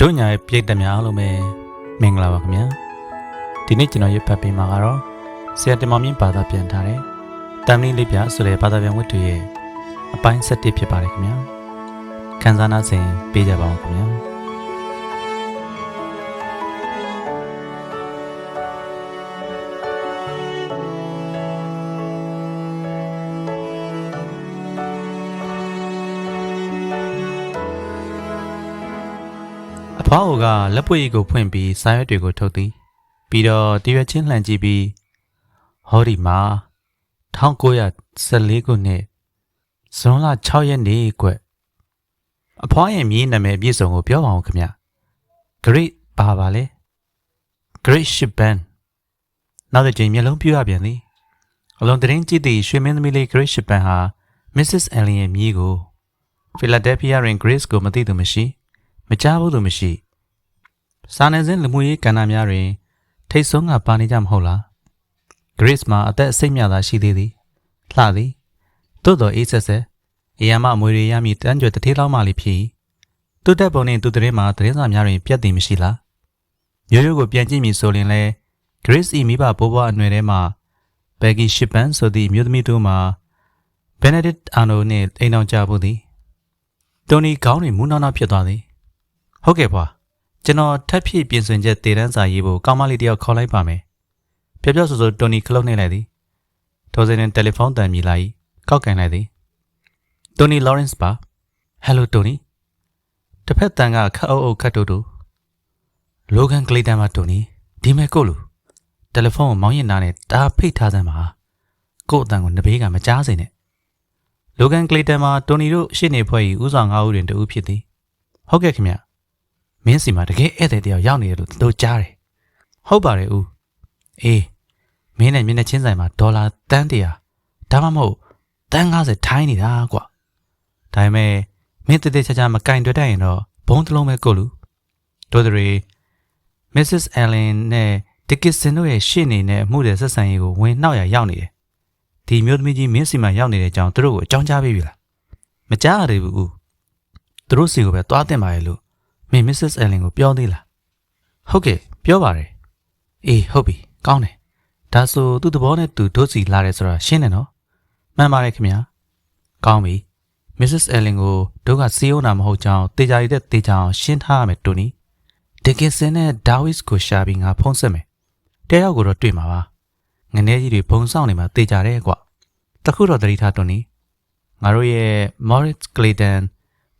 တို့ညာရဲ့ပြိတ္တများအားလုံးပဲမင်္ဂလာပါခင်ဗျာဒီနေ့ကျွန်တော်ရွတ်ဖတ်ပေးမှာကတော့ဆရာတင်မောင်မြင့်ဘာသာပြန်ထားတဲ့တမ်လင်းလေးပြဆိုတဲ့ဘာသာပြန်ဝတ္ထုရဲ့အပိုင်း7ဖြစ်ပါတယ်ခင်ဗျာခန်းစားနာစဉ်ပေးကြပါဦးခင်ဗျာ အဖွားအိုကလက်ပွေကိုဖွင့်ပြီးစာရွက်တွေကိုထုတ်သည်ပြီးတော့တရွက်ချင်းလှန်ကြည့်ပြီးဟောဒီမှာ1914ခုနှစ်ဇွန်လ6ရက်နေ့ကွအဖွားရဲ့မြေးနာမည်အပြည့်စုံကိုပြောပါအောင်ခင်ဗျ Great ပါပါလေ Great Shipman နောက်တစ်ချိန်မျက်လုံးပြရပြန်သည်အလုံးသတင်းကြည့်သည့်ရွှေမင်းသမီးလေး Great Shipman ဟာ Mrs. Allen ရဲ့မြေးကို Philadelphia တွင် Grace ကိုမသိသူမရှိ မကြားဘူးသူမရှိ စာနယ်ဇင်းလူမှုရေးကဏ္ဍများတွင် ထိတ်ဆုံးကပါနေကြမဟုတ်လား Grace မှာအသက်အစိမ့်မြသာရှိသေးသည်လှသည်သို့တော်အေးဆက်ဆက်အရာမအမွေတွေရမည်တန်းကြွတထေးလောက်မှလေးဖြစ်၏သူတက်ပုံနှင့်သူတရင်မှာသတင်းစာများတွင်ပြတ်တည်မရှိလားရိုးရိုးကိုပြန်ကြည့်မည်ဆိုရင်လဲ Grace ၏မိဘဘိုးဘွားအနွယ်ထဲမှာ Peggy Shipman ဆိုသည့်အမျိုးသမီးတို့မှာ Benedict Arno နှင့်အိမ်အောင်ကြဖို့သည်တိုနီခေါင်းတွင်မူးနောက်နောက်ဖြစ်သွားသည်ဟုတ်ကဲ့ဖွာ ကျွန်တော်ထပ်ဖြည့်ပြင်ဆင်ချက်တည်တန်းစာရေးဖို့ကောင်းမလေးတယောက်ခေါ်လိုက်ပါမယ်ပြောပြောဆိုဆိုတိုနီခလုတ်နှိမ့်လိုက်သည်ထိုစဉ်တွင်တယ်လီဖုန်းတန်မြည်လာ၏ကောက်ကင်လိုက်သည်တိုနီလော်ရန့်စ်ပါဟယ်လိုတိုနီတစ်ဖက်တန်ကခတ်အုပ်အုပ်ခတ်တူတူလိုဂန်ကလီတန်ပါတိုနီဒီမဲ့ကိုလူတယ်လီဖုန်းကိုမောင်းရင်နာနဲ့တားဖိတ်ထားစမ်းပါကို့အတန်ကိုနဘေးကမကြားစေနဲ့လိုဂန်ကလီတန်မှာတိုနီတို့ရှေ့နေဖွဲ့၏ဦးဆောင်ငါးဦးတွင်တဦးဖြစ်သည်ဟုတ်ကဲ့ခင်ဗျ မင်းစီမှာတကယ်ဧည့်သည်တယောက်ရောက်နေတယ်လို့တို့ကြားတယ်။ဟုတ်ပါတယ်ဦး။အေးမင်းနဲ့မျက်နှာချင်းဆိုင်မှာဒေါ်လာတန်းတရာဒါမှမဟုတ်တန်း90ထိုင်းနေတာကွာ။ဒါပေမဲ့မင်းတည်တည်ချာချာမကင်တွေ့တတ်ရင်တော့ဘုံတစ်လုံးပဲကိုလူ။တို့တွေ Mrs. Allen နဲ့ Dickinson တို့ရဲ့ရှေ့နေနဲ့အမှုတဲ့ဆက်ဆံရေးကိုဝင်နှောက်ရရောက်နေတယ်။ဒီမျိုးသမီးကြီးမင်းစီမှာရောက်နေတဲ့အကြောင်းသူတို့ကိုအကြောင်းကြားပေးပြီလား။မကြားရသေးဘူးဦး။သူတို့စီကိုပဲသွားတင်ပါရဲ့လို့ မင်း Mrs. Allen ကိုပြောသေးလားဟုတ်ကဲ့ပြောပါတယ်အေးဟုတ်ပြီကောင်းတယ်ဒါဆိုသူ့သဘောနဲ့သူတို့စီလာတယ်ဆိုတာရှင်းတယ်နော်မှန်ပါတယ်ခင်ဗျာကောင်းပြီ Mrs. Allen ကိုတို့ကစီးအောင်တာမဟုတ်ကြောင်းတေချာရတဲ့တေချာအောင်ရှင်းထားရမယ်တိုနီဒီကင်စင်နဲ့ဒါဝစ်ကိုရှာပြီးငါဖုံးဆက်မယ်တယောက်ကိုတော့တွေ့မှာပါငနေကြီးတွေဘုံဆောင်နေမှာတေချာတယ်ကွာတခုတော့သတိထားတိုနီငါတို့ရဲ့ Moritz Clayton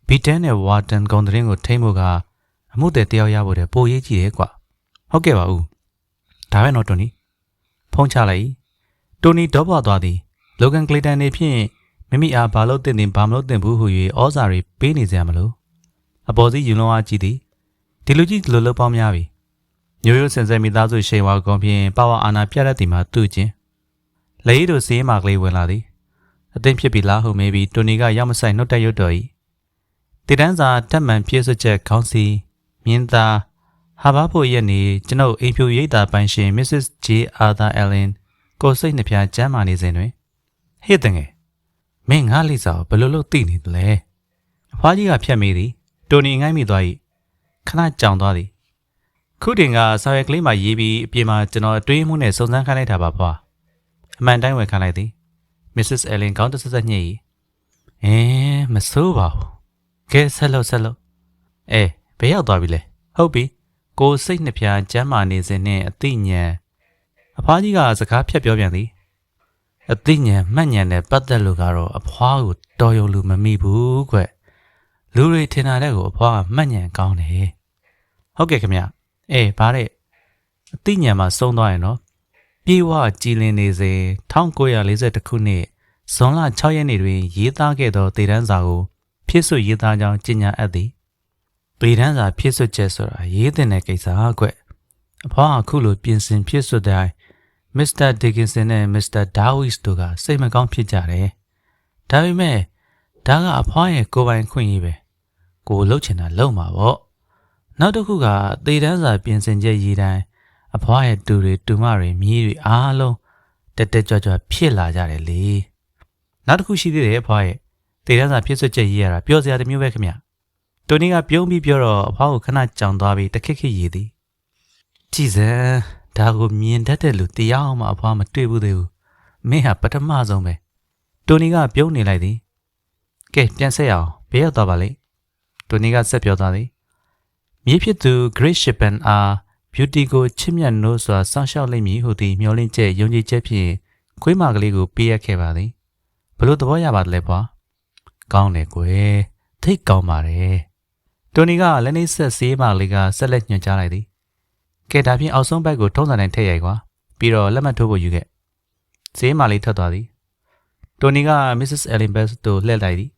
ဘီတန်နဲ့ဝါတန်ကောင်တရင်ကိုထိမ့်ဖို့က အမှုတဲ့တယောက်ရဖို့တဲ့ပိုရေးကြည့်တယ်ကွာဟုတ်ကဲ့ပါဦးဒါပဲတော့တိုနီဖုန်းချလိုက်တိုနီဒေါပွားသွားသည်လောဂန်ကလီတန်နေဖြင့်မိမိအားဘာလို့တင်တင်ဘာမလို့တင်ဘူးဟူ၍ဩဇာတွေပေးနေကြမလို့အပေါ်စီယူလုံးအားကြည့်သည်ဒီလူကြီးဒီလိုလုပ်ပေါင်းများပြီမျိုးရိုးစင်စဲမိသားစုရှိန်ဝါကောင်ဖြင့်ပါဝါအာနာပြတ်တတ်သည်မှာသူ့ချင်းလေရီတို့စီးမာကလေးဝင်လာသည်အသိဖြစ်ပြီလားဟုမေးပြီးတိုနီကရောက်မဆိုင်နှုတ်တက်ရွတ်တော်၏တည်တန်းစာတက်မှန်ပြည့်စုံချက်ခေါင်းစီ မြင်းသားဟာဘာဖို့ရက်နေကျွန်ုပ်အိမ်ဖြူရိပ်သာပိုင်ရှင် Mrs. J. Arthur Allen ကိုစိတ်နှပြကျမ်းမာနေစဉ်တွင်ဟေ့တငယ်မင်းငါလိစာကိုဘယ်လိုလုပ်သိနေသလဲအဖွားကြီးကဖြတ်မိသည်တိုနီငိုင်းမိသွား၏ခဏကြောင်သွားသည်ခုတင်ကစာရွက်ကလေးမှာရေးပြီးအပြင်မှာကျွန်တော်အတွေးမှုနဲ့စုံစမ်းခိုင်းလိုက်တာပါဖွာအမှန်တိုင်းဝယ်ခိုင်းလိုက်သည် Mrs. Allen ကောင်းတဆဆက်ညှိ၏အင်းမဆိုးပါဘူးကဲဆက်လို့ဆက်လို့အဲ ဘယ်ရောက်သွားပြီလဲဟုတ်ပြီကိုစိတ်နှပြကျမ်းမာနေစဉ်နဲ့အသိဉာဏ်အဖွားကြီးကစကားဖြတ်ပြောပြန်သည်အသိဉာဏ်မှတ်ဉာဏ်နဲ့ပတ်သက်လို့ကတော့အဖွားကိုတော်ရုံလူမမိဘူးကွလူတွေထင်တာတဲ့ကိုအဖွားကမှတ်ဉာဏ်ကောင်းတယ်ဟုတ်ကဲ့ခင်ဗျအေးဗါတဲ့အသိဉာဏ်မှာဆုံးသွားရင်တော့ပြေဝကြည်လင်နေစဉ်1942ခုနှစ်ဇွန်လ6ရက်နေ့တွင် ရေးသားခဲ့သောတေတန်းစာကိုဖြစ်ဆွရေးသားကြောင်းကြေညာအပ်သည် ပေတန်းစာဖြစ်ဆွချက်ဆိုတာရေးတင်တဲ့ကိစ္စကွအဖွားအခုလိုပြင်ဆင်ဖြစ်ဆွတိုင်းမစ္စတာဒီကင်ဆန်နဲ့မစ္စတာဒါဝစ်တို့ကစိတ်မကောင်းဖြစ်ကြတယ်ဒါပေမဲ့ဒါကအဖွားရဲ့ကိုယ်ပိုင်ခွင့်ရေးပဲကိုလှုပ်ချင်တာလှုပ်မှာပေါ့နောက်တစ်ခုကသေတန်းစာပြင်ဆင်ချက်ရေးတိုင်းအဖွားရဲ့တူတွေတူမတွေမြည်တွေအားလုံးတက်တက်ကြွကြွဖြစ်လာကြတယ်လေနောက်တစ်ခုရှိသေးတယ်အဖွားရဲ့သေတန်းစာဖြစ်ဆွချက်ရေးရတာပြောစရာတစ်မျိုးပဲခင်ဗျ တိုနီကပြုံးပြီးပြောတော့အဖွားကိုခဏကြောင်သွားပြီးတခက်ခက်ရည်သည်ကြည်စံဒါကိုမြင်တတ်တဲ့လူတရားအောင်မှအဖွားမတွေ့ဘူးသေးဘူးမင်းဟာပထမဆုံးပဲတိုနီကပြုံးနေလိုက်သည်ကဲပြန်ဆက်ရအောင်ဘေးရောက်သွားပါလိမ့်တိုနီကဆက်ပြောသွားသည်မြေဖြစ်သူ Great Shippen အား beauty ကိုချစ်မြတ်နိုးစွာစောင့်ရှောက်လိမ့်မည်ဟုသည်မျှော်လင့်ချက်ယုံကြည်ချက်ဖြင့်ခွေးမကလေးကိုပေးရခဲ့ပါသည်ဘလို့သဘောရပါတယ်လဲဖွာကောင်းတယ်ကွယ်ထိတ်ကောင်းပါတယ် တိုနီကလက်နေဆက်ဆေးမလေးကဆက်လက်ညွှန်ကြားလိုက်သည်ကဲဒါဖြင့်အောက်ဆုံးဘက်ကိုထုံးစံတိုင်းထည့်ရိုက်ကွာပြီးတော့လက်မှတ်ထိုးဖို့ယူခဲ့ဆေးမလေးထွက်သွားသည်တိုနီက Mrs. Ellen Bass တို့လှည့်လိုက်သည်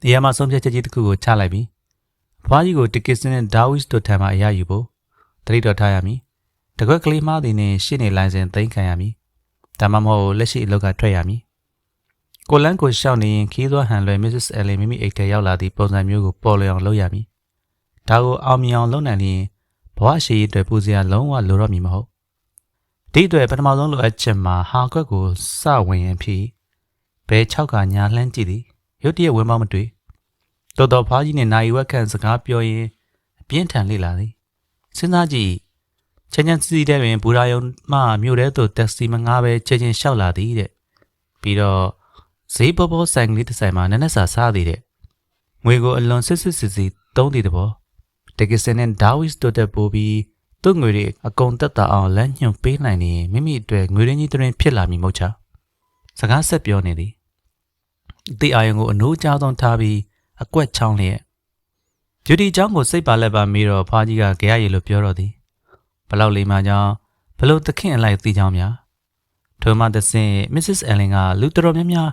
ဒီရမှာဆုံးဖြတ်ချက်ကြီးတစ်ခုကိုချလိုက်ပြီးဖွားကြီးကိုတကစ်စင်းနဲ့ဒါဝစ်တို့ထံမှအရယူဖို့တတိတော်ထားရမည်တကွက်ကလေးမားသည်နှင့်ရှင်းနေလိုင်းစဉ်သိမ်းခံရမည်ဒါမှမဟုတ်လက်ရှိအလုပ်ကထွက်ရမည်ကိုလန်းကိုရှောက်နေရင်ခီးသွွားဟန်လွယ် Mrs. Ellen မိမိအိတ်ထဲရောက်လာသည့်ပုံစံမျိုးကိုပေါ်လွင်အောင်လုပ်ရမည် ဒါကိုအောင်မြင်အောင်လုပ်နိုင်ရင်ဘဝရှိရေးအတွက်ပူစရာလုံးဝလိုတော့မည်မဟုတ်ဒီအတွက်ပထမဆုံးလိုအပ်ချက်မှာဟာခွက်ကိုစဝင်ရင်ဖြစ်ဘဲ6ကညာလှမ်းကြည့်သည်ရုတ်တရက်ဝင်မမတွေ့တော်တော်ဖားကြီးနဲ့နိုင်ဝက်ခန့်စကားပြောရင်အပြင်းထန်လေလာသည်စဉ်းစားကြည့်ချမ်းချမ်းစီစီတဲ့တွင်ဘူရာယုံမှမြို့ထဲသို့တက်ဆီမငားပဲချက်ချင်းလျှောက်လာသည်တဲ့ပြီးတော့ဈေးပေါ်ပေါ်ဆိုင်ကလေးတစ်ဆိုင်မှာနက်နက်စာစားသည်တဲ့ငွေကိုအလွန်စစ်စစ်စစ်စစ်သုံးသည်တဘော တကယ်စင်နဲ့ဒါဝစ်တို့တက်ပို့ပြီးသူ့ငွေတွေအကုန်တက်တာအောင်လမ်းညွှန်ပေးနိုင်နေမိမိအတွက်ငွေရင်းကြီးတွင်ဖြစ်လာမည်မဟုတ်ချစကားဆက်ပြောနေသည်တေအာယုံကိုအနိုးကြားဆုံးထားပြီးအကွက်ချောင်းလျက်ဂျူဒီเจ้าကိုစိတ်ပါလက်ပါမေးတော့ဖားကြီးကကြရရည်လို့ပြောတော့သည်ဘလောက်လေးမှကြောင့်ဘလို့သခင်အလိုက်သိကြောင်းများထိုမှသစဉ် Mrs. Allen ကလူတော်များများ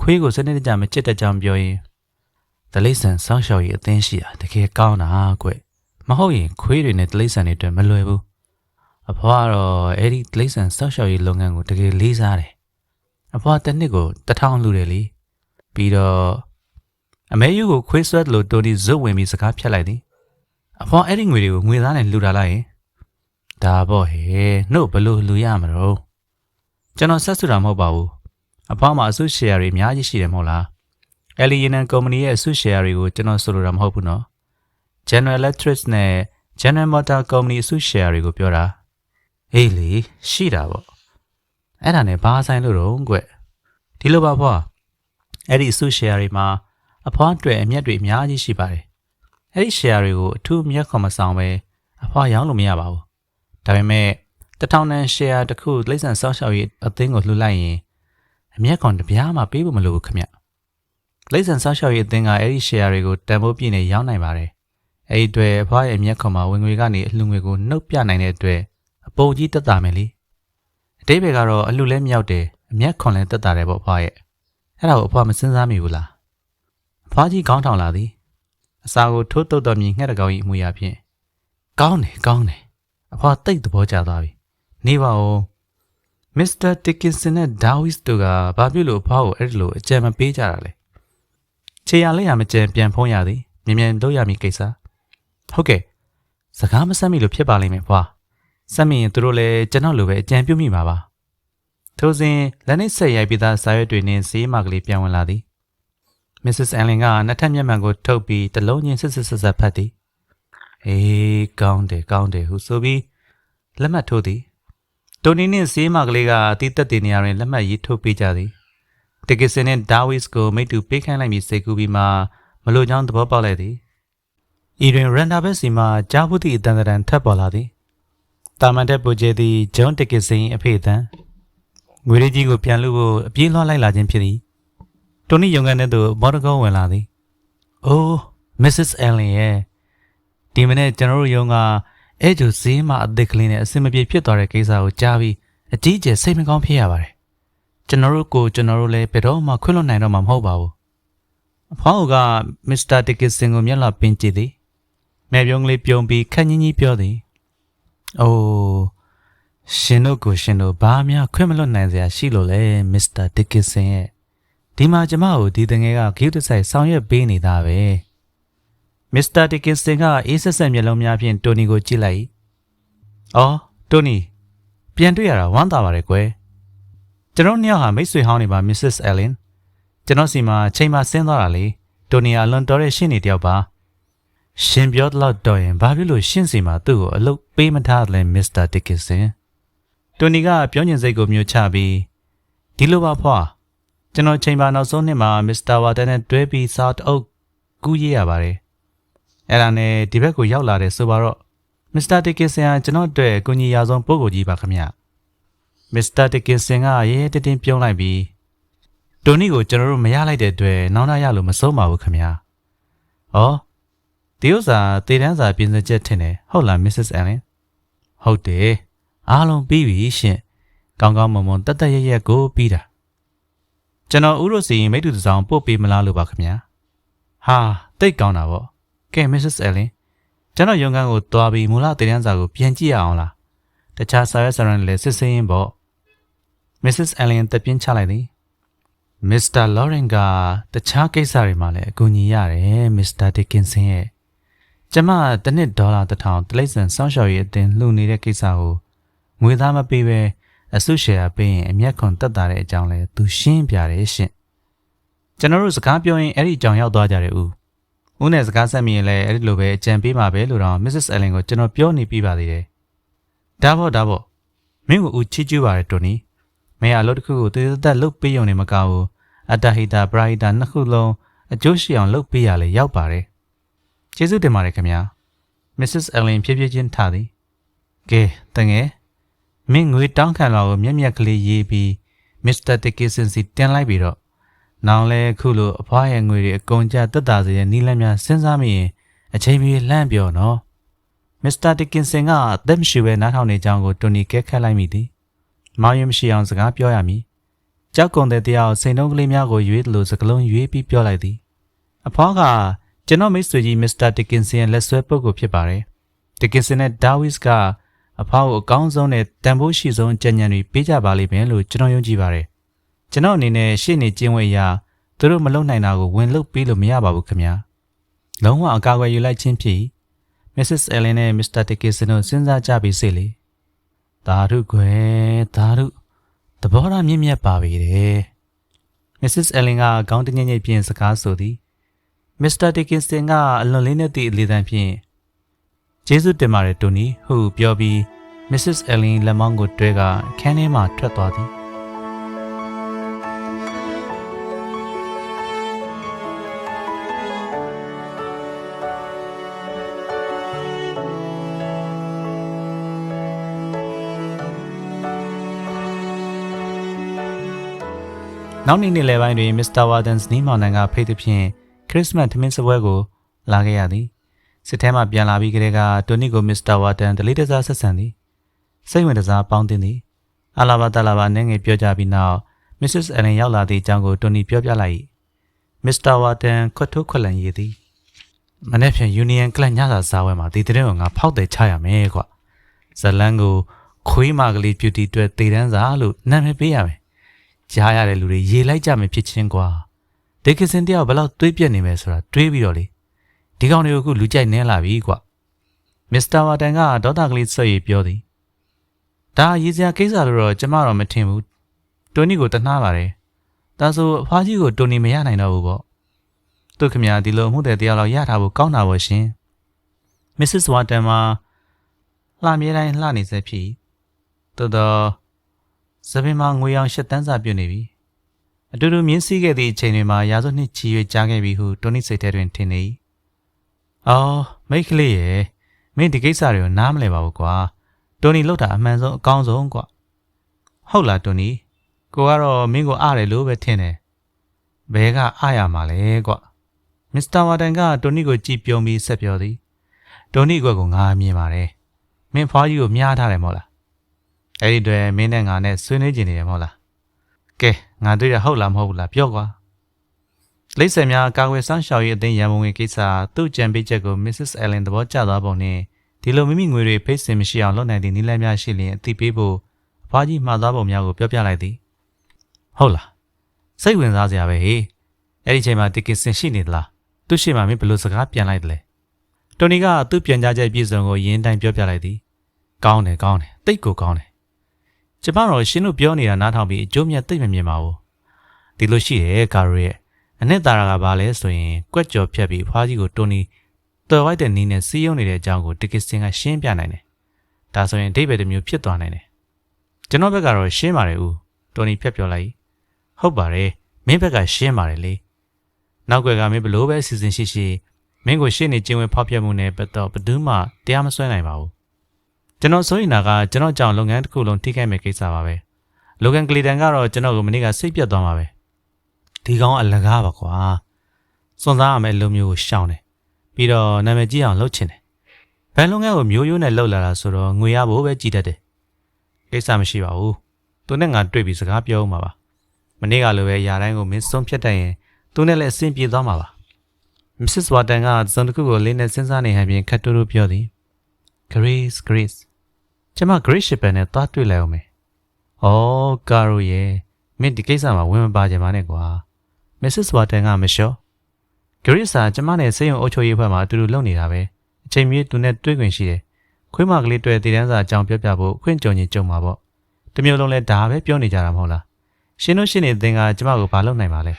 ခွေးကိုစနစ်တကျမချစ်တဲ့ကြောင်းပြောရင်ဒလိဆန်စောင်းရှောက်ရေးအသင်းရှိတာတကယ်ကောင်းတာကွ မဟုတ်ရင်ခွေးတွေနဲ့ဒလိဆန်တွေအတွက်မလွယ်ဘူးအဖွားကတော့အဲ့ဒီဒလိဆန်စောင်းရှောက်ရေးလုပ်ငန်းကိုတကယ်လေးစားတယ်အဖွားတစ်နှစ်ကိုတထောင်လူတယ်လေပြီးတော့အမေယူကိုခွေးဆွဲလို့တိုဒီဇွတ်ဝင်ပြီးစကားဖြတ်လိုက်သည်အဖွားအဲ့ဒီငွေတွေကိုငွေသားနဲ့လှူထားလိုက်ရင်ဒါပေါ့ဟဲ့နှုတ်ဘလို့လှူရမှာတော့ကျွန်တော်ဆက်စုတာမဟုတ်ပါဘူးအဖွားမှာအစုရှယ်ယာတွေအများကြီးရှိတယ်မဟုတ်လားယ်လီယန်ကုမ္ပဏီရဲ့အစုရှယ်ယာတွေကိုကျွန်တော်ဆိုလိုတာမဟုတ်ဘူးနော် General Electric နဲ့ General Motor ကုမ္ပဏီအစုရှယ်ယာတွေကိုပြောတာအေးလေရှိတာပေါ့အဲ့ဒါနဲ့ဘာဆိုင်လို့တော့ကွဒီလိုပါဖွာအဲ့ဒီအစုရှယ်ယာတွေမှာအဖွားအတွက်အမျက်တွေအများကြီးရှိပါတယ်အဲ့ဒီရှယ်ယာတွေကိုအထူးမျက်ခွန်မဆောင်ပဲအဖွားရောင်းလို့မရပါဘူးဒါပေမဲ့တထောင်တန်ရှယ်ယာတစ်ခုလိမ့်ဆန်စောက်ရှောက်ရေးအသင်းကိုလှူလိုက်ရင်အမျက်ခွန်တစ်ပြားမှပေးဖို့မလိုဘူးခင်ဗျလိမ့်ဆန်စောက်ရှောက်ရေးအသင်းကအဲ့ဒီ share တွေကိုတန်ဖိုးပြည့်နေရောင်းနိုင်ပါတယ်။ အဲ့ဒီအတွက်အဖွားရဲ့မျက်ခွန်မှာဝင်ငွေကနေအလှငွေကိုနှုတ်ပြနိုင်တဲ့အတွက်အပုံကြီးတက်တာမယ်လေ။အတိပယ်ကတော့အလှလဲမြောက်တယ်အမျက်ခွန်လဲတက်တာတယ်ပေါ့အဖွားရဲ့။အဲ့ဒါကိုအဖွားမစဉ်းစားမိဘူးလား။အဖွားကြီးခေါင်းထောင်လာသည်။အစာကိုထိုးတုတ်တော်မြင်ငှက်တကောင်ကြီးအမူအရာဖြင့်ကောင်းတယ်ကောင်းတယ်။အဖွားတိတ်သဘောကျသွားပြီ။နေပါဦးမစ္စတာတစ်ကင်ဆန်နဲ့ဒါဝစ်တို့ကဘာဖြစ်လို့အဖွားကိုအဲ့လိုအကြံမပေးကြတာလဲ။ခြေရလက်ရမကျန်ပြန်ဖုံးရသည်မြင်မြန်လုပ်ရမည်ကိစ္စ ဟုတ်ကဲ့စကားမဆက်မိလို့ဖြစ်ပါလိမ့်မယ်ဖွာဆက်မိရင်သူတို့လည်းကျွန်တော်လိုပဲအကြံပြုမိမှာပါထို့စဉ်လက်နှိပ်ဆက်ရိုက်ပြီးသားစာရွက်တွေနဲ့ဈေးမကလေးပြန်ဝင်လာသည် Mrs. Allen ကနှစ်ထပ်မျက်မှန်ကိုထုတ်ပြီးတလုံးချင်းစစ်စစ်ဆက်ဆက်ဖတ်သည်အေးကောင်းတယ်ကောင်းတယ်ဟုဆိုပြီးလက်မှတ်ထိုးသည်တိုနီနှင့်ဈေးမကလေးကအတိတက်တင်နေရရင်လက်မှတ်ရေးထိုးပေးကြသည်တကစ်စင်နဲ့ဒါဝစ်ကိုမိတူပေးခိုင်းလိုက်ပြီးစိတ်ကူးပြီးမှမလို့ချောင်းသဘောပေါက်လိုက်သည် ဤတွင်ရန်ဒါဘက်စီမှကြားဖို့သည့်အတန်တန်ထပ်ပေါ်လာသည်တာမန်တက်ပူကျဲသည့်ဂျွန်တကစ်စင်အဖေတန်ငွေလေးကြီးကိုပြန်လို့ဖို့အပြေးလွှားလိုက်လာခြင်းဖြစ်သည်တိုနီယုံကန်တဲ့သူမော်ဒကောဝင်လာသည်အိုးမစ္စစ်အယ်လင်ရဲ့ဒီမနေ့ကျွန်တော်တို့ယုံကအဲဂျူဈေးမှအသစ်ကလေးနဲ့အစင်မပြေဖြစ်သွားတဲ့ကိစ္စကိုကြားပြီးအကြီးအကျယ်စိတ်မကောင်းဖြစ်ရပါတယ်ကျွန်တော်တို့ကိုကျွန်တော်တို့လည်းဘယ်တော့မှခွင့်လွှတ်နိုင်တော့မှာမဟုတ်ပါဘူးအဖောင်းကမစ္စတာတစ်ကစ်စင်ကိုမျက်လာပင်ကြည့်သည် မဲပြုံးကလေးပြုံးပြီးခက်ညင်းကြီးပြောသည်အိုးရှင်တို့ကိုရှင်တို့ဘာမှခွင့်မလွတ်နိုင်စရာရှိလို့လဲမစ္စတာတစ်ကစ်စင်ရဲ့ဒီမှာကျမကိုဒီတငယ်ကဂိူးတဆိုင်ဆောင်ရွက်ပေးနေတာပဲမစ္စတာတစ်ကစ်စင်ကအေးဆက်ဆက်မျက်လုံးများဖြင့်တိုနီကိုကြည့်လိုက်။အော်တိုနီပြန်တွေ့ရတာဝမ်းသာပါတယ်ကွယ်။ကျွန်တော်နှစ်ယောက်ဟာမိတ်ဆွေဟောင်းနေပါ Mrs. Allen ကျွန်တော်စီမှာချိန်မှာဆင်းသွားတာလေတိုနီယာလွန်တော်တဲ့ရှင်းနေတယောက်ပါ ရှင်ပြောတလောက်တော့ရင်ဘာဖြစ်လို့ရှင့်စီမှာသူ့ကိုအလုပ်ပေးမထားလဲမစ္စတာဒစ်ကင်ဆန်တိုနီကပြောညင်စိတ်ကိုမျိုးချပြီးဒီလိုပါဖွာကျွန်တော်ချိန်ပါနောက်ဆုံးနှစ်မှာမစ္စတာဝါတန်နဲ့တွဲပြီးစာတအုပ်ကူးရေးရပါတယ်အဲ့ဒါနဲ့ဒီဘက်ကိုရောက်လာတဲ့ဆိုပါတော့မစ္စတာဒစ်ကင်ဆန်ကကျွန်တော်အတွက်အကူအညီရဆုံးပုဂ္ဂိုလ်ကြီးပါခင်ဗျမစ္စတာဒစ်ကင်ဆန်ကရဲရဲတင်းတင်းပြုံးလိုက်ပြီးတိုနီကိုကျွန်တော်တို့မရလိုက်တဲ့အတွက်နောက်နောက်ရလို့မဆုံးပါဘူးခင်ဗျာ။ဩ ဒီဥစ္စာတေတန်းစာပြင်ဆင်ချက်ထင်တယ်ဟုတ်လား Mrs. Allen ဟုတ်တယ်အားလုံးပြီးပြီရှင်ကောင်းကောင်းမွန်မွန်တက်တက်ရရက်ကိုပြီးတာကျွန်တော်ဥရစီမိတ္တူတစောင်းပို့ပေးမလားလို့ပါခင်ဗျာဟာတိတ်ကောင်းတာပေါ့ကဲ Mrs. Allen ကျွန်တော်ရုံခန်းကိုတွားပြီးမူလတေတန်းစာကိုပြန်ကြည့်ရအောင်လားတခြားစာရွက်စာတမ်းလည်းစစ်ဆေးရင်ပေါ့ Mrs. Allen တပြင်းချလိုက်သည်မစ္စတာလော်ရင်ကတခြားကိစ္စတွေမှာလည်းအကူအညီရတယ်မစ္စတာဒစ်ကင်ဆန်ရဲ့ ကျမတစ်နှစ်ဒေါ်လာတစ်ထောင်တလိမ့်ဆန်စောင့်ရှောက်ရေးအတင်လှူနေတဲ့ကိစ္စကိုငွေသားမပေးပဲအစုရှယ်ယာပေးရင်အမျက်ခွန်တက်တာတဲ့အကြောင်းလဲသူရှင်းပြတယ်ရှင်ကျွန်တော်တို့စကားပြောရင်အဲ့ဒီအကြောင်းရောက်သွားကြတယ်ဦးဦးနဲ့စကားဆက်မိရင်လည်းအဲ့ဒီလိုပဲအကြံပေးမှာပဲလို့တော့ Mrs. Allen ကိုကျွန်တော်ပြောနေပြပါသေးတယ်ဒါပေါ့ဒါပေါ့မင်းကဦးချီးကျူးပါတယ်တိုနီမင်းအလုပ်တစ်ခုကိုတည်တတ်လုပ်ပေးရုံနဲ့မကဘူးအတ္တဟိတာပရာဟိတာနှစ်ခုလုံးအကျိုးရှိအောင်လုပ်ပေးရလေရောက်ပါတယ် ကျေးဇူးတင်ပါတယ်ခင်ဗျာ Mrs. Allen ဖြည်းဖြည်းချင်းထားသည်ကဲတငယ်မင်းငွေတောင်းခံလာကိုမျက်မျက်ကလေးရေးပြီး Mr. Dickinson စီတင်လိုက်ပြီးတော့နောင်လဲခုလိုအဖွားရဲ့ငွေတွေအကုန်ကျတက်တာစေရဲ့နီးလန်းများစဉ်းစားမိရင်အချိန်ပြေလှမ်းပြောနော် Mr. Dickinson ကအသက်မရှိဘဲနားထောင်နေကြောင်းကိုတိုနီကဲခတ်လိုက်မိသည်မောင်ရင်မရှိအောင်စကားပြောရမည်ကြောက်ကုန်တဲ့တရားစိန်တုံးကလေးများကိုရွေးသလိုစကလုံးရွေးပြီးပြောလိုက်သည်အဖွားက ကျွန်တော်မိတ်ဆွေကြီးမစ္စတာတစ်ကင်ဆင်ရဲ့လက်ဆွဲပုဂ္ဂိုလ်ဖြစ်ပါတယ်တစ်ကင်ဆင်နဲ့ဒါဝစ်ကအဖွားကိုအကောင်းဆုံးနဲ့တန်ဖိုးရှိဆုံးကြံ့ညံတွေပေးကြပါလိမ့်မယ်လို့ကျွန်တော်ယုံကြည်ပါတယ်ကျွန်တော်အနေနဲ့ရှေ့နေကျင်းဝဲရာသူတို့မလုံနိုင်တာကိုဝင်လုပ်ပေးလို့မရပါဘူးခင်ဗျာလုံးဝအကာအကွယ်ယူလိုက်ခြင်းဖြစ် Mrs. Allen နဲ့ Mr. Dickinson တို့စဉ်းစားကြပြီးစေလေသာဓုကွယ်သာဓုသဘောထားမြင့်မြတ်ပါပေတယ် Mrs. Allen ကခေါင်းတညိမ့်ညိမ့်ပြင်စကားဆိုသည် Mr. Dickinson ကအလွန်လေးနဲ့တည်အလေးတန်းဖြင့်ကျေးဇူးတင်ပါတယ်တိုနီဟုပြောပြီး Mrs. Allen လက်မောင်းကိုတွဲကခန်းထဲမှထွက်သွားသည်နောက်နေ့နေ့လယ်ပိုင်းတွင်မစ္စတာဝါဒန်စ်နီးမောင်နှံကဖိတ်သည်ဖြင့်ခ ရစ်စမတ်ထမင်းစပွဲကိုလာခဲ့ရသည်စစ်ထဲမှပြန်လာပြီးကလေးကတိုနီကိုမစ္စတာဝါဒန်ဒလေးတစားဆက်ဆံသည်စိတ်ဝင်စားပေါင်းတင်သည်အလာဘာတလာဘာနင်းငယ်ပြောကြပြီးနောက်မစ္စစ်အလန်ရောက်လာသည့်အကြောင်းကိုတိုနီပြောပြလိုက်၏မစ္စတာဝါဒန်ခွတ်ထုတ်ခွက်လန်ရည်သည်မနေ့ဖြန်ယူနီယံကလပ်ညစာစားဝဲမှာဒီတဲ့ကိုငါဖောက်တယ်ချရမယ်ကွာဇလန်ကိုခွေးမကလေးပြူတီတွေ့တေတန်းစာလို့နာမည်ပေးရမယ်ကြားရတဲ့လူတွေရေလိုက်ကြမယ်ဖြစ်ချင်းကွာ ဒေကစင်တယောက်ဘယ်လောက်တွေးပြက်နေမယ်ဆိုတာတွေးပြီးတော့လေဒီကောင်တွေကိုအခုလူကြိုက်နေလာပြီကွာမစ္စတာဝါတန်ကဒေါတာကလေးဆွေးပြောသည်ဒါရေးစရာကိစ္စလို့တော့ကျမတော့မထင်ဘူးတိုနီကိုတနာပါတယ်ဒါဆိုအဖွားကြီးကိုတိုနီမရနိုင်တော့ဘူးပေါ့သူခင်ဗျာဒီလိုမှုတဲ့တရားလောက်ရထားဖို့ကောင်းတာပေါ့ရှင်မစ္စစ်ဝါတန်မှာလှမြဲတိုင်းလှနေစေဖြစ်တော်တော်စပင်မှာငွေအောင်ရှစ်တန်းစာပြုတ်နေပြီ အတူတူမြင်းစည်းခဲ့သည့်အချိန်တွေမှာရာစုနှစ်ချီ၍ကြားခဲ့ပြီဟုတိုနီစိတ်ထဲတွင်ထင်နေ၏အော်မိတ်ကလေးရဲ့မင်းဒီကိစ္စတွေကိုနားမလည်ပါဘူးကွာတိုနီလောက်တာအမှန်ဆုံးအကောင်းဆုံးကွာဟုတ်လားတိုနီကိုကတော့မင်းကိုအားတယ်လို့ပဲထင်တယ်ဘဲကအားရမှာလဲကွာမစ္စတာဝါတန်ကတိုနီကိုကြည့်ပြုံးပြီးဆက်ပြောသည်တိုနီကွက်ကငါမြင်ပါတယ်မင်းဖွားကြီးကိုမြားထားတယ်မို့လားအဲ့ဒီတွေမင်းနဲ့ငါနဲ့ဆွေးနွေးကြနေတယ်မဟုတ်လားကဲ ငါတွေ့ရဟုတ်လားမဟုတ်ဘူးလားပြောကွာလိမ့်ဆယ်များကာကွယ်ဆောင်ရှောက်ရေးအသင်းရန်ပုံငွေကိစ္စသူ့ကြံပေးချက်ကို Mrs. Allen သဘောကျသွားပုံနဲ့ဒီလိုမိမိငွေတွေဖိတ်စင်မရှိအောင်လုပ်နိုင်သည့်နည်းလမ်းများရှိလျင်အသိပေးဖို့အဖွားကြီးမှားသွားပုံများကိုပြောပြလိုက်သည်ဟုတ်လားစိတ်ဝင်စားစရာပဲဟေးအဲ့ဒီချိန်မှာတကင်စင်ရှိနေသလားသူ့ရှိမှမင်းဘယ်လိုစကားပြန်လိုက်တယ်လဲတိုနီကသူ့ပြန်ကြားချက်ပြည်စုံကိုရင်းတိုင်းပြောပြလိုက်သည်ကောင်းတယ်ကောင်းတယ်တိတ်ကိုကောင်းတယ် ကျမတို့ရှင်းလို့ပြောနေတာနားထောင်ပြီးအကျိုးမြတ်သိမ့်မမြင်ပါဘူးဒီလိုရှိတယ်ကာရိုရဲ့အနှစ်သာရကဘာလဲဆိုရင်ကွက်ကြော်ဖြတ်ပြီးဖွားကြီးကိုတိုနီတော်ဝိုက်တဲ့နီးနဲ့စီးရုံနေတဲ့အကြောင်းကိုဒီကစ်စင်ကရှင်းပြနိုင်တယ်။ဒါဆိုရင်အဓိပ္ပာယ်တစ်မျိုးဖြစ်သွားနိုင်တယ်။ကျွန်တော်ဘက်ကတော့ရှင်းပါတယ်ဦး။တိုနီဖြတ်ပြောလိုက်။ဟုတ်ပါတယ်။မင်းဘက်ကရှင်းပါတယ်လေ။နောက်ွယ်ကမင်းဘလို့ပဲစီစဉ်ရှိရှိမင်းကိုရှင်းနေကျင်းဝဲဖောက်ပြမှုနဲ့ပတ်တော့ဘယ်သူမှတရားမစွဲနိုင်ပါဘူး။ ကျွန်တော်ဆိုရင်ကကျွန်တော်ကြောင့်လုပ်ငန်းတစ်ခုလုံးထိခိုက်မဲ့ကိစ္စပါပဲ။လိုကန်ကလီတန်ကတော့ကျွန်တော်ကိုမနေ့ကစိတ်ပြတ်သွားမှာပဲ။ဒီကောင်အလကားပါကွာ။စွန့်စားရမယ့်လူမျိုးကိုရှောင်းတယ်။ပြီးတော့နာမည်ကြီးအောင်လုပ်ချင်တယ်။ဘန်လုပ်ငန်းကိုမျိုးရိုးနဲ့လှုပ်လာတာဆိုတော့ငွေရဖို့ပဲကြည်တတ်တယ်။ကိစ္စမရှိပါဘူး။သူနဲ့ငါတွေ့ပြီးစကားပြောမှာပါ။မနေ့ကလိုပဲຢာတိုင်းကိုမင်းဆုံးဖြတ်တတ်ရင်သူနဲ့လည်းအဆင်ပြေသွားမှာပါ။ Mrs. Watson ကဇွန်တစ်ခုကိုလေးနဲ့စဉ်းစားနေဟန်ပြင်ခတ်တူတူပြောသည် Grace Grace ကျမ Grace Shipper နဲ့သွားတွေ့လိုက်အောင်မယ်။အော်ကာရိုရဲ့မင်းဒီကိစ္စမှာဝင်မပါကြပါနဲ့ကွာ။ Mrs. Watson ကမလျှော့ Grace ကကျမနဲ့စေယုံအုပ်ချုပ်ရေးဘက်မှာအတူတူလုပ်နေတာပဲ။အချိန်မြေးသူနဲ့တွေ့ခွင့်ရှိတယ်။ခွေးမကလေးတွေ့တည်တန်းစာအကြောင်းပြောပြဖို့ခွင့်ကြုံရင်ကြုံမှာပေါ့။တမျိုးလုံးလဲဒါပဲပြောနေကြတာမဟုတ်လား။ရှင်တို့ရှင်နေသင်ကကျမကိုဘာလုပ်နိုင်ပါလဲ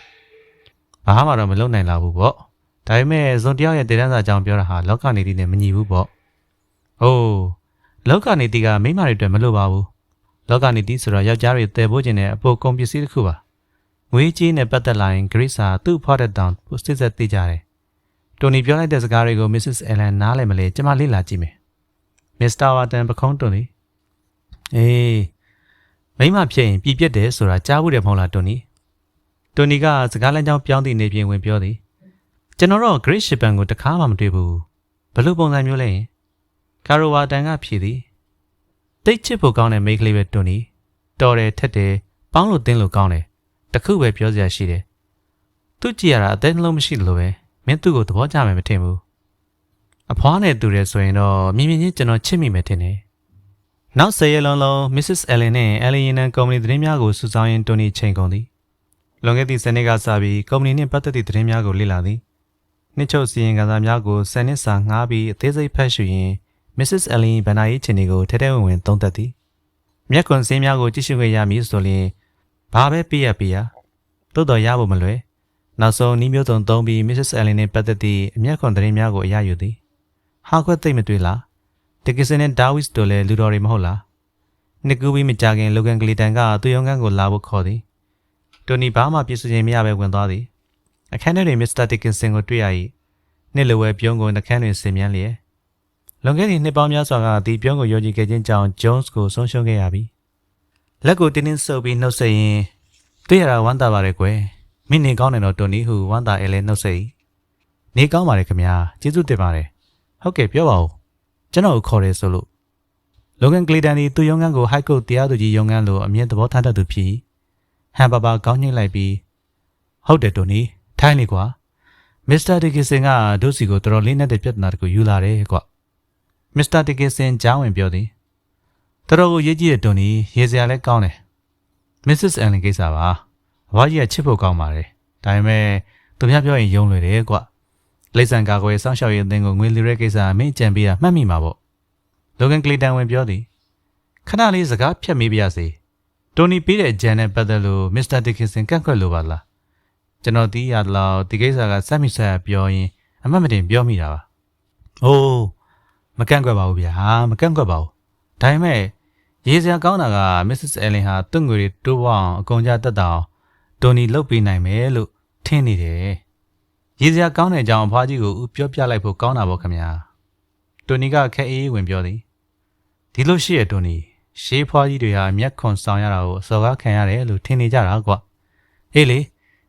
။ဘာမှတော့မလုပ်နိုင်လာဘူးပေါ့။ဒါပေမဲ့ဇွန်တယောက်ရဲ့တည်တန်းစာအကြောင်းပြောတာဟာလောကနေတီနဲ့မညီဘူးပေါ့။ဟိုး လောကနေတီကမိန်းမတွေအတွက်မလို့ပါဘူး။လောကနေတီဆိုတော့ယောက်ျားတွေတည်ဖို့ခြင်းနဲ့အဖို့ကုန်ပစ္စည်းတစ်ခုပါ။ငွေကြီးနဲ့ပတ်သက်လာရင် Grace ဟာသူ့ product down ပိုစစ်ဆက်သိကြတယ်။တိုနီပြောလိုက်တဲ့စကားတွေကို Mrs. Allen နားလည်မလဲကျမလေ့လာကြည့်မယ်။ Mr. Watson ပခုံးတွန်လေ။အေးမိမဖြစ်ရင်ပြည်ပြက်တယ်ဆိုတာကြားဘူးတယ်မဟုတ်လားတိုနီ။တိုနီကစကားလမ်းကြောင်းပြောင်းသည့်နေပြင်ဝင်ပြောသည်။ကျွန်တော်တော့ Great Shipan ကိုတခါမှမတွေ့ဘူး။ဘလို့ပုံစံမျိုးလဲရင် ကာရိုဝါတန်ကဖြေသည်။တိတ်ချစ်ဖို့ကောင်းတဲ့မိန်းကလေးပဲတိုနီ။တော်တယ်ထက်တယ်ပေါင်းလို့တင်းလို့ကောင်းတယ်။တခုပဲပြောစရာရှိတယ်။သူကြည့်ရတာအသက်နှလုံးမရှိလို့ပဲမင်းသူ့ကိုသဘောကျမယ်မထင်ဘူး။အဖွားနဲ့တူတယ်ဆိုရင်တော့မြင်မြင်ချင်းကျွန်တော်ချစ်မိမယ်ထင်တယ်။နောက်ဆယ်ရက်လုံးလုံး Mrs. Allen နဲ့ Allen ကုမ္ပဏီသတင်းများကိုစုဆောင်းရင်းတိုနီချိန်ကုန်သည်။လွန်ခဲ့သည့်စနေကစပြီးကုမ္ပဏီနှင့်ပတ်သက်သည့်သတင်းများကိုလေ့လာသည်။နှစ်ချုပ်စီရင်ခံစာများကိုဆယ်နှစ်စာငှားပြီးအသေးစိတ်ဖတ်ရှုရင်း Mrs. Allen ၏ဗန္နာရေးချင်တွေကိုထဲထဲဝင်ဝင်သုံးသပ်သည်။မျက်ကွန်စင်းများကိုကြည့်ရှုခွင့်ရမည်ဆိုလျှင်ဘာပဲပြရပြရသို့တော်ရဖို့မလွယ်။နောက်ဆုံးဤမျိုးစုံသုံးပြီး Mrs. Allen နှင့်ပတ်သက်သည့်အမျက်ခွန်သတင်းများကိုအရယူသည်။ဟာခွက်သိမ့်မတွေ့လား။တကစ်စင်နဲ့ဒါဝစ်တို့လည်းလူတော်တွေမဟုတ်လား။နှစ်ကူပြီးမကြခင်လောကန်ကလီတန်ကသူ့ရုံးခန်းကိုလာဖို့ခေါ်သည်။တိုနီဘာမှပြည့်စုံခြင်းမရဘဲဝင်သွားသည်။အခန်းထဲတွင်မစ္စတာဒီကင်ဆင်ကိုတွေ့ရ၏။နှစ်လိုဝဲပြုံးကိုနှခမ်းတွင်ဆင်မြန်းလျက် လွန်ခဲ့သည့်နှစ်ပေါင်းများစွာကဒီပြုံးကိုယုံကြည်ခဲ့ခြင်းကြောင့်ဂျွန်းစ်ကိုဆုံးရှုံးခဲ့ရပြီ။လက်ကိုတင်းတင်းဆုပ်ပြီးနှုတ်ဆက်ရင်းတွေ့ရတာဝမ်းသာပါတယ်ကွယ်။မိနေကောင်းတယ်တော့တိုနီဟုဝမ်းသာအဲလဲနှုတ်ဆက်၏။နေကောင်းပါတယ်ခင်ဗျာ။ကျေးဇူးတင်ပါတယ်။ဟုတ်ကဲ့ပြောပါဦး။ကျွန်တော်ကိုခေါ်တယ်ဆိုလို့လောဂန်ကလီတန်ဒီသူ့ရုံးခန်းကိုဟိုက်ကုတ်တရားသူကြီးရုံးခန်းလိုအမြင့်သဘောထားတတ်သူဖြစ်၏ဟန်ပါပါကောင်းညှိလိုက်ပြီးဟုတ်တယ်တိုနီထိုင်းနေကွာမစ္စတာဒီကစ်ဆင်ကဒုစီကိုတော်တော်လေးနဲ့တဲ့ပြဿနာတခုယူလာတယ်ကွ မစ္စတာဒီကစ်ဆင်ကြားဝင်ပြောသည်တော်တော်ကိုရေးကြည့်တဲ့တိုနီရေးစရာလည်းကောင်းတယ်မစ္စစ်အန်လင်ကိစ္စပါအဘကြီးကချစ်ဖို့ကောင်းပါတယ်ဒါပေမဲ့သူများပြောရင်ယုံလွယ်တယ်ကွလိမ့်ဆန်ကာကွယ်စောင့်ရှောက်ရေးအသင်းကိုငွေလီရဲကိစ္စမင်းကြံပေးတာမှတ်မိမှာပေါ့လောဂန်ကလီတန်ဝင်ပြောသည်ခဏလေးစကားဖြတ်မိပါရစေတိုနီပေးတဲ့ဂျန်နဲ့ပတ်သက်လို့မစ္စတာဒီကင်ဆင်ကန့်ကွက်လိုပါလားကျွန်တော်တီးရလောက်ဒီကိစ္စကစက်မိဆက်ပြောရင်အမှတ်မတင်ပြောမိတာပါအိုး မကန့်ကွက်ပါဘူးဗျာမကန့်ကွက်ပါဘူးဒါပေမဲ့ရေးစရာကောင်းတာကမစ္စစ်အယ်လင်ဟာသူ့ငွေတွေတိုးပွားအောင်အကုန်ကြတက်တာအောင်တိုနီလုတ်ပေးနိုင်မယ်လို့ထင်နေတယ်ရေးစရာကောင်းတဲ့အကြောင်းအဖွားကြီးကိုဥပြောပြလိုက်ဖို့ကောင်းတာပေါ့ခင်ဗျာတိုနီကခက်အေးဝင်ပြောသည်ဒီလိုရှိရတိုနီရှေးဖွားကြီးတွေဟာမျက်ခွန်ဆောင်ရတာကိုစော်ကားခံရတယ်လို့ထင်နေကြတာကွာဟေးလေ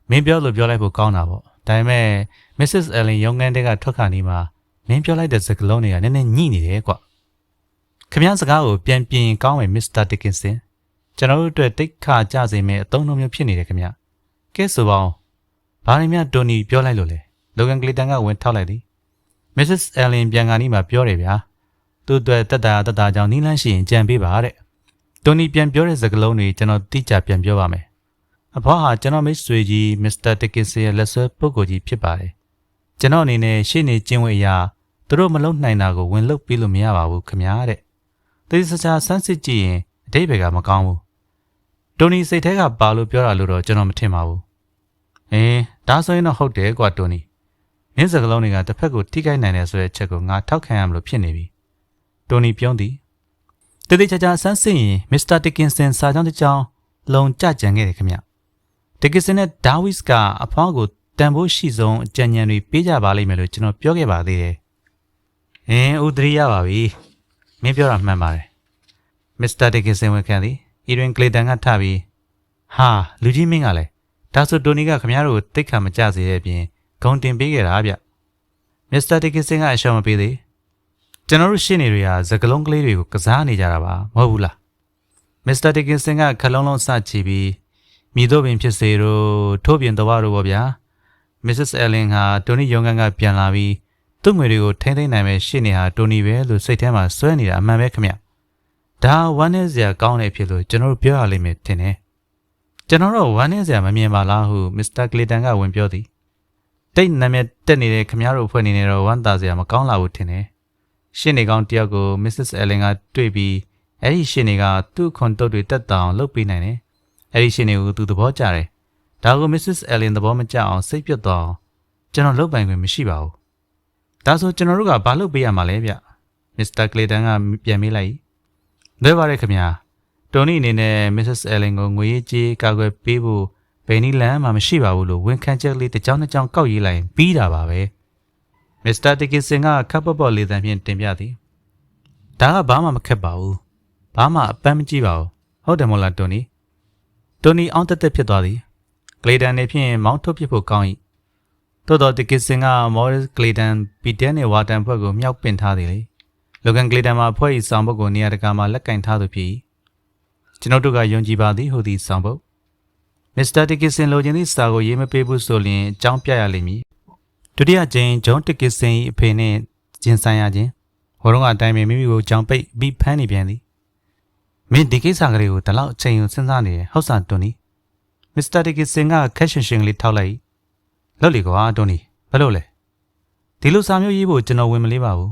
မင်းပြောလို့ပြောလိုက်ဖို့ကောင်းတာပေါ့ဒါပေမဲ့ Mrs. Allen ရုံးခန်းတဲကထွက်ခါနေမှာ မင်းပြောလိုက်တဲ့စကားလုံးတွေကနည်းနည်းညှိနေတယ်ကွာခင်ဗျားစကားကိုပြန်ပြင်ကောင်းမယ် Mr. Dickinson ကျွန်တော်တို့အတွက်တိတ်ခါကြစေမယ့်အသုံးအနှုန်းမျိုးဖြစ်နေတယ်ခင်ဗျကဲဆိုပါဦးဘာနေမြတိုနီပြောလိုက်လို့လဲလောကန်ကလီတန်ကဝင်ထောက်လိုက်သည် Mrs. Allen ပြန်ကာနီးမှာပြောတယ်ဗျာသူ့အတွက်တက်တာတက်တာကြောင့်နီးလန်းရှိရင်ကြံပေးပါတဲ့တိုနီပြန်ပြောတဲ့စကားလုံးတွေကျွန်တော်တိကျပြန်ပြောပါမယ်အဖွားဟာကျွန်တော်မိတ်ဆွေကြီး Mr. Dickinson ရဲ့လက်ဆွဲပုဂ္ဂိုလ်ကြီးဖြစ်ပါတယ်ကျွန်တော်အနေနဲ့ရှေ့နေကျင်းဝတ်အရာ သူတို့မလုံနိုင်တာကိုဝင်လုတ်ပြီးလို့မရပါဘူးခင်ဗျာတဲ့သေစချာဆန်းစစ်ကြည့်ရင်အတိတ်ဘက်ကမကောင်းဘူးတိုနီစိတ်ထဲကပါလို့ပြောတာလို့တော့ကျွန်တော်မထင်ပါဘူးအင်းဒါဆိုရင်တော့ဟုတ်တယ်ကွာတိုနီမင်းစကလုံးတွေကတစ်ဖက်ကိုထိခိုက်နိုင်တယ်ဆိုတဲ့ချက်ကိုငါထောက်ခံရမလို့ဖြစ်နေပြီတိုနီပြုံးသည်တတိချာချာဆန်းစစ်ရင်မစ္စတာတကင်ဆန်စာကြောင်းတစ်ကြောင်းလုံကြကြံခဲ့တယ်ခင်ဗျတကင်ဆန်နဲ့ဒါဝစ်ကအဖွားကိုတန်ဖိုးရှိဆုံးအကြံဉာဏ်တွေပေးကြပါလိမ့်မယ်လို့ကျွန်တော်ပြောခဲ့ပါသေးတယ် အင်းဥဒရိယပါပြီမင်းပြောတာမှန်ပါတယ်မစ္စတာတကင်ဆန်ဝန်ခံသည်အီရင်ကလေတန်ကထပြီးဟာလူကြီးမင်းကလည်းဒါဆိုတိုနီကခင်ဗျားတို့ကိုတိတ်ခါမကြစေတဲ့အပြင်ဂုံတင်ပေးခဲ့တာဗျမစ္စတာတကင်ဆန်ကအရှောင်မပေးသေးကျွန်တော်တို့ရှင်းနေတွေကစကလုံးကလေးတွေကိုကစားနေကြတာပါမဟုတ်ဘူးလားမစ္စတာတကင်ဆန်ကခလုံးလုံးစချီပြီးမိတို့ပင်ဖြစ်စေတော့ထိုးပြင်တော်တို့ပေါ့ဗျာ Mrs. Allen ဟာတိုနီယုံကန်ကပြန်လာပြီး သူ့ငွေတွေကိုထိမ့်သိမ့်နိုင်မဲ့ရှင်းနေဟာတိုနီပဲလို့စိတ်ထဲမှာစွဲနေတာအမှန်ပဲခင်ဗျဒါဝမ်းနေစရာကောင်းတဲ့အဖြစ်လို့ကျွန်တော်တို့ပြောရလိမ့်မယ်ထင်တယ်ကျွန်တော်တို့ဝမ်းနေစရာမမြင်ပါလားဟုမစ္စတာကလီတန်ကဝင်ပြောသည်တိတ်နာမည်တက်နေတဲ့ခင်ဗျားတို့အဖွဲ့နေနေတော့ဝမ်းသာစရာမကောင်းလာဘူးထင်တယ်ရှင်းနေကောင်းတယောက်ကို Mrs. Allen ကတွေ့ပြီးအဲ့ဒီရှင်းနေကသူ့ခွန်တုတ်တွေတက်တောင်လုပ်ပေးနိုင်တယ်အဲ့ဒီရှင်းနေကိုသူသဘောကျတယ်ဒါကို Mrs. Allen သဘောမကျအောင်စိတ်ပြတ်သွားအောင်ကျွန်တော်လုပ်ပိုင်ခွင့်မရှိပါဘူး ဒါဆိုကျွန်တော်တို့ကဘာလုပ်ပေးရမှာလဲဗျမစ္စတာကလေတန်ကပြန်မေးလိုက်လွဲပါရဲ့ခင်ဗျာတိုနီအနေနဲ့ Mrs. Allen ကိုငွေရေးကြေးကာကွယ်ပေးဖို့ဘယ်နည်းလမ်းမှမရှိပါဘူးလို့ဝန်ခံချက်လေးတစ်ကြောင်းတစ်ကြောင်းကောက်ရေးလိုက်ရင်ပြီးတာပါပဲမစ္စတာတကီစင်ကခပ်ပေါ်ပေါ်လေးတန်ဖြင့်တင်ပြသည်ဒါကဘာမှမခက်ပါဘူးဘာမှအပန်းမကြည့်ပါဘူးဟုတ်တယ်မို့လားတိုနီတိုနီအောင်တက်တက်ဖြစ်သွားသည်ကလေတန်နေဖြင့်မောင်းထုတ်ပစ်ဖို့ကောင်း၏ သို့တော်တကစ်စင်ကမော်ရစ်ကလေတန်ပီတဲနဲ့ဝါတန်ဘွက်ကိုမြောက်ပင်ထားသည်လေလောကန်ကလေတန်မှာဖွဲ့၏ဆောင်ဘုတ်ကိုနေရာတကာမှာလက်ကင်ထားသူဖြစ်၏ကျွန်ုပ်တို့ကယုံကြည်ပါသည်ဟုသည်ဆောင်ဘုတ်မစ္စတာတကစ်စင်လိုချင်သည့်စာကိုရေးမပေးဘူးဆိုရင်အကြောင်းပြရလိမ့်မည်ဒုတိယကြိမ်ဂျွန်တကစ်စင်၏အဖေနှင့်ကျင်ဆိုင်ရခြင်းဟိုတုန်းကအတိုင်းပင်မိမိကိုကြောင်ပိတ်ပြီးဖမ်းနေပြန်သည်မင်းဒီကိစ္စကလေးကိုဒီလောက်အချိန်ကိုစဉ်းစားနေတယ်ဟုတ်ဆန်တွန်နီမစ္စတာဒီကစ်စင်ကခက်ရှင်ရှင်လေးထောက်လိုက် လောက်လီကွာတိုနီဘယ်လိုလဲဒီလိုစာမျိုးရေးဖို့ကျွန်တော်ဝင်မလေးပါဘူး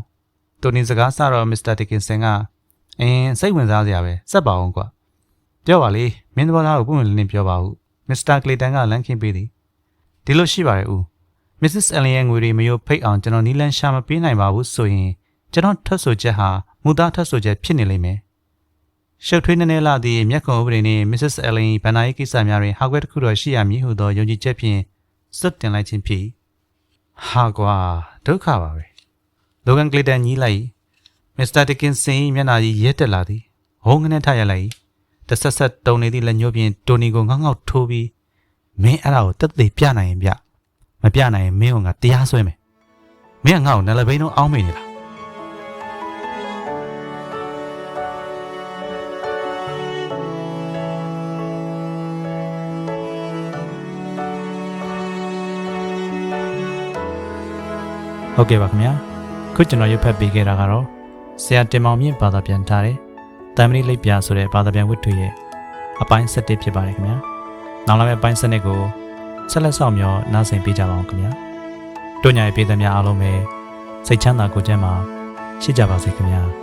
တိုနီစကားစတော့မစ္စတာဒီကစ်စင်ကအင်းစိတ်ဝင်စားစရာပဲစက်ပါအောင်ကွာပြောပါလေမင်းသဘောထားကိုပုံမှန်လင်းလင်းပြောပါဦးမစ္စတာကလီတန်ကလမ်းခင်းပေးသည်ဒီလိုရှိပါတယ်ဦးမစ္စစ်အလင်ရဲ့ငွေတွေမယိုဖိတ်အောင်ကျွန်တော်နီလန်ရှာမပေးနိုင်ပါဘူးဆိုရင်ကျွန်တော်ထပ်ဆိုချက်ဟာမူသားထပ်ဆိုချက်ဖြစ်နေလိမ့်မယ်ရှုပ်ထွေးနေနေလာသည့်မြက်ခုံဥပဒေနှင့် Mrs. Allen ၏ဗန္နာရေးကိစ္စများတွင်ဟာကွဲတစ်ခုတော့ရှိရမည်ဟုသောယုံကြည်ချက်ဖြင့် စွတ်တင်လိုက်ခြင်းဖြစ်ဟာကွာဒုက္ခပါပဲလိုဂန်ကလီတန်ညီးလိုက်မစ္စတာတကင်စင်၏မျက်နှာကြီးရဲတက်လာသည်ဟုံငနဲ့ထရလိုက်တဆက်ဆက်တုံနေသည့်လက်ညှိုးဖြင့်တိုနီကိုငေါငေါထိုးပြီးမင်းအဲ့ဒါကိုတက်သေးပြနိုင်ရင်ပြမပြနိုင်ရင်မင်းကငါတရားစွဲမယ်မင်းကငါ့ကိုနလဘိန်းလုံးအောင်းမိနေလား ဟုတ်ကဲ့ပါခင်ဗျာခုကျွန်တော်ရုပ်ဖတ်ပေးခဲ့တာကတော့ဆရာတင်မောင်မြင့်ဘာသာပြန်ထားတဲ့တမ်မဏိလိပ်ပြဆိုတဲ့ဘာသာပြန်ဝတ္ထုရဲ့အပိုင်း7ဖြစ်ပါတယ်ခင်ဗျာနောက်လာမယ့်အပိုင်း7ကိုဆက်လက်ဆောင်မျှော်နားဆင်ပေးကြပါအောင်ခင်ဗျာတို့ညာရဲ့ပြည်သူများအားလုံးပဲစိတ်ချမ်းသာကိုယ်ကျန်းမာရှိကြပါစေခင်ဗျာ